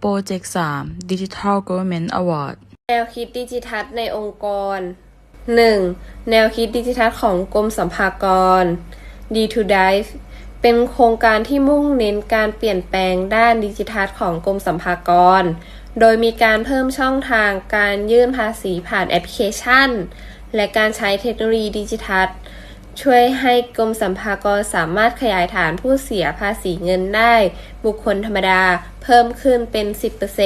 โปรเจกต์3 Digital Government Award แนวคิดดิจิทัลในองค์กร 1. แนวคิดดิจิทัลของกรมสัมภากร D2Dive เป็นโครงการที่มุ่งเน้นการเปลี่ยนแปลงด้านดิจิทัลของกรมสัมภากร โดยมีการเพิ่มช่องทางการยื่นภาษีผ่านแอปพลิเคชัน และการใช้เทคโนโลยีดิจิทัล ช่วยให้กรมสัมภากรสามารถขยายฐานผู้เสียภาษีเงินได้ บุคคลธรรมดาเพิ่มขึ้นเป็น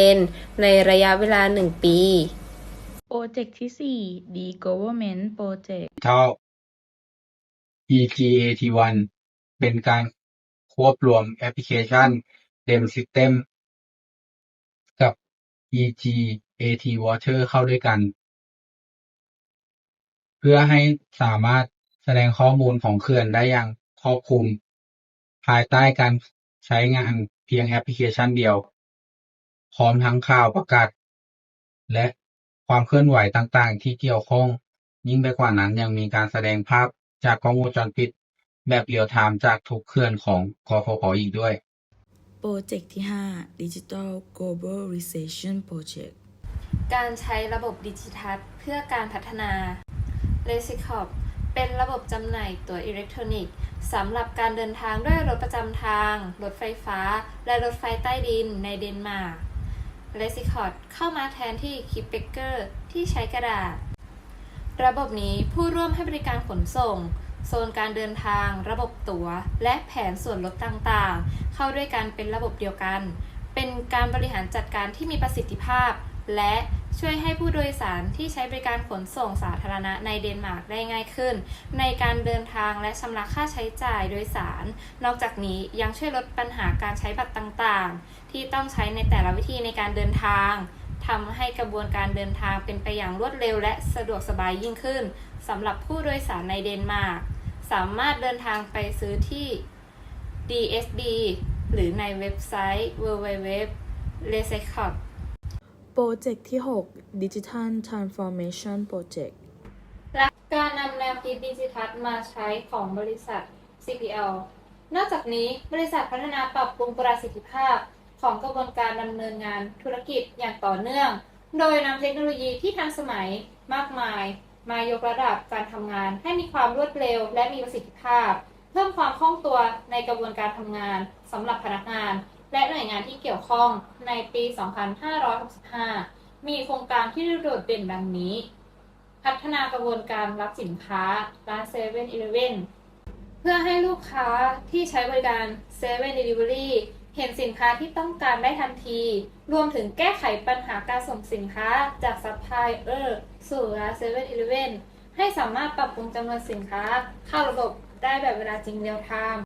10%ในระยะเวลา 1 ปี โปรเจกต์ที่4 The Government Project Digital EGAT1 เป็นการควบรวมแอปพลิเคชัน DEM System กับ EGAT Water เข้าด้วยกัน เพื่อให้สามารถ แสดงข้อมูลของเขื่อนได้อย่างครอบคลุม ภายใต้การใช้งานเพียงแอปพลิเคชันเดียว พร้อมทั้งข่าวประกาศ และความเคลื่อนไหวต่างๆ ที่เกี่ยวข้อง ยิ่งไปกว่านั้นยังมีการแสดงภาพจากกล้องวงจรปิด แบบเรียลไทม์จากทุกเขื่อนของกฟผอีกด้วย โปรเจกต์ที่ 5 Digital Globalization Project การใช้ระบบดิจิทัลเพื่อการพัฒนา l e s i c o p เป็นระบบจำหน่ายตั๋วอิเล็กทรอนิกส์สำหรับการเดินทางด้วยรถประจำทาง รถไฟฟ้า และรถไฟใต้ดินในเดนมาร์ก l e s i c o t เข้ามาแทนที่ k i p b a k e r ที่ใช้กระดาษ ระบบนี้ผู้ร่วมให้บริการขนส่ง โซนการเดินทาง ระบบตั๋ว และแผนส่วนลดต่างๆ เข้าด้วยกันเป็นระบบเดียวกัน เป็นการบริหารจัดการที่มีประสิทธิภาพ และ ช่วยให้ผู้โดยสารที่ใช้บริการขนส่งสาธารณะในเดนมาร์กได้ง่ายขึ้น ในการเดินทางและชำระค่าใช้จ่ายโดยสาร นอกจากนี้ยังช่วยลดปัญหาการใช้บัตรต่างๆ ที่ต้องใช้ในแต่ละวิธีในการเดินทางทำให้กระบวนการเดินทางเป็นไปอย่างรวดเร็วและสะดวกสบายยิ่งขึ้นสำหรับผู้โดยสารในเดนมาร์กสามารถเดินทางไปซื้อที่ DSD หรือในเว็บไซต์ www l e s e c o t โปรเจกต์ที่ 6 Digital Transformation Project และการนำแนวคิดดิจิทัลมาใช้ของบริษัท CPL นอกจากนี้บริษัทพัฒนาปรับปรุงประสิทธิภาพของกระบวนการดำเนินงานธุรกิจอย่างต่อเนื่อง โดยนำเทคโนโลยีที่ทันสมัยมากมาย มายกระดับการทำงานให้มีความรวดเร็วและมีประสิทธิภาพ เพิ่มความคล่องตัวในกระบวนการทำงานสำหรับพนักงาน และหน่วยงานที่เกี่ยวข้องในปี 2565 มีโครงการที่โดดเด่นดังนี้ พัฒนากระบวนการรับสินค้าร้านเซเว่นอีเลเว่นเพื่อให้ลูกค้าที่ใช้บริการเซเว่นเดลิเวอรี่เห็นสินค้าที่ต้องการได้ทันที รวมถึงแก้ไขปัญหาการส่งสินค้าจากซัพพลายเออร์สู่ร้านเซเว่นอีเลเว่นให้สามารถปรับปรุงจำนวนสินค้าเข้าระบบได้แบบเวลาจริงเรียลไทม์